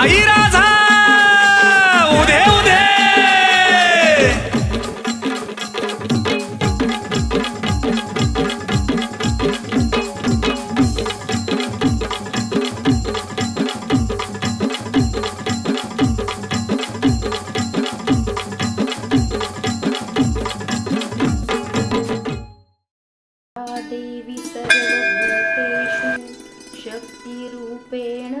आई राधा उधे उधे देवी सर्वभूतेषु शक्तिरूपेण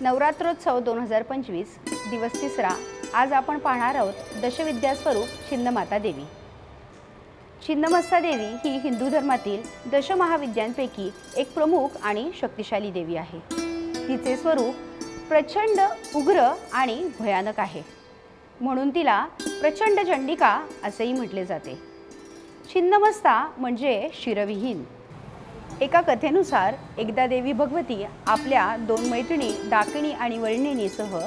नवरात्रोत्सव दोन हजार पंचवीस दिवस तिसरा. आज आपण पाहणार आहोत दशविद्यास्वरूप छिन्नमाता देवी. छिन्नमस्ता देवी ही हिंदू धर्मातील दशमहाविद्यांपैकी एक प्रमुख आणि शक्तिशाली देवी आहे. तिचे स्वरूप प्रचंड उग्र आणि भयानक आहे. म्हणून तिला प्रचंड चंडिका असेही म्हटले जाते. छिन्नमस्ता म्हणजे शिरविहीन. एका कथेनुसार एकदा देवी भगवती आपल्या दोन मैत्रिणी डाकिणी आणि वर्णिणीसह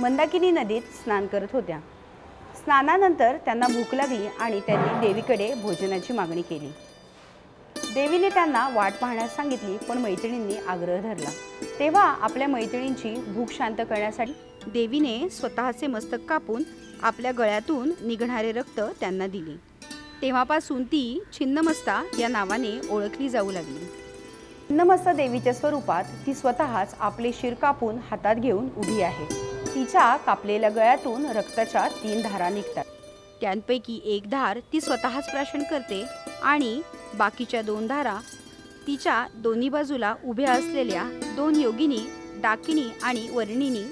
मंदाकिनी नदीत स्नान करत होत्या. स्नानानंतर त्यांना भूक लागली आणि त्यांनी देवीकडे भोजनाची मागणी केली. देवीने त्यांना वाट पाहण्यास सांगितली पण मैत्रिणींनी आग्रह धरला. तेव्हा आपल्या मैत्रिणींची भूक शांत करण्यासाठी देवीने स्वतःचे मस्तक कापून आपल्या गळ्यातून निघणारे रक्त त्यांना दिले. तेव्हापासून ती छिन्नमस्ता या नावाने ओळखली जाऊ लागली. छिन्नमस्ता देवीच्या स्वरूपात ती स्वतःच आपले शिर कापून हातात घेऊन उभी आहे. तिच्या कापलेल्या गळ्यातून रक्ताच्या तीन धारा निघतात. त्यांपैकी एक धार ती स्वतःच प्राशन करते आणि बाकीच्या दोन धारा तिच्या दोन्ही बाजूला उभ्या असलेल्या दोन योगिनी डाकिनी आणि वर्णिनी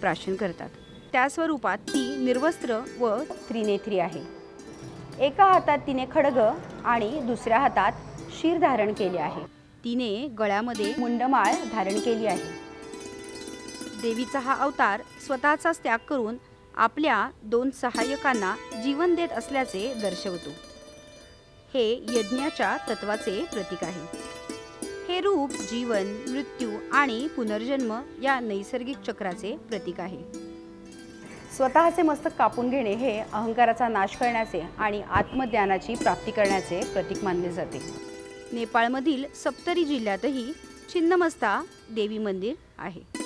प्राशन करतात. त्या स्वरूपात ती निर्वस्त्र व त्रिनेत्री आहे. एका हातात तिने खडग आणि दुसऱ्या हातात शीर धारण केले आहे. तिने गळ्यामध्ये मुंडमाळ धारण केली आहे. देवीचा हा अवतार स्वतःचाच त्याग करून आपल्या दोन सहाय्यकांना जीवन देत असल्याचे दर्शवतो. हे यज्ञाच्या तत्वाचे प्रतीक आहे. हे रूप जीवन मृत्यू आणि पुनर्जन्म या नैसर्गिक चक्राचे प्रतीक आहे. स्वतःचे मस्तक कापून घेणे हे अहंकाराचा नाश करण्याचे आणि आत्मज्ञानाची प्राप्ती करण्याचे प्रतीक मानले जाते. नेपाळमधील सप्तरी जिल्ह्यातही छिन्नमस्ता देवी मंदिर आहे.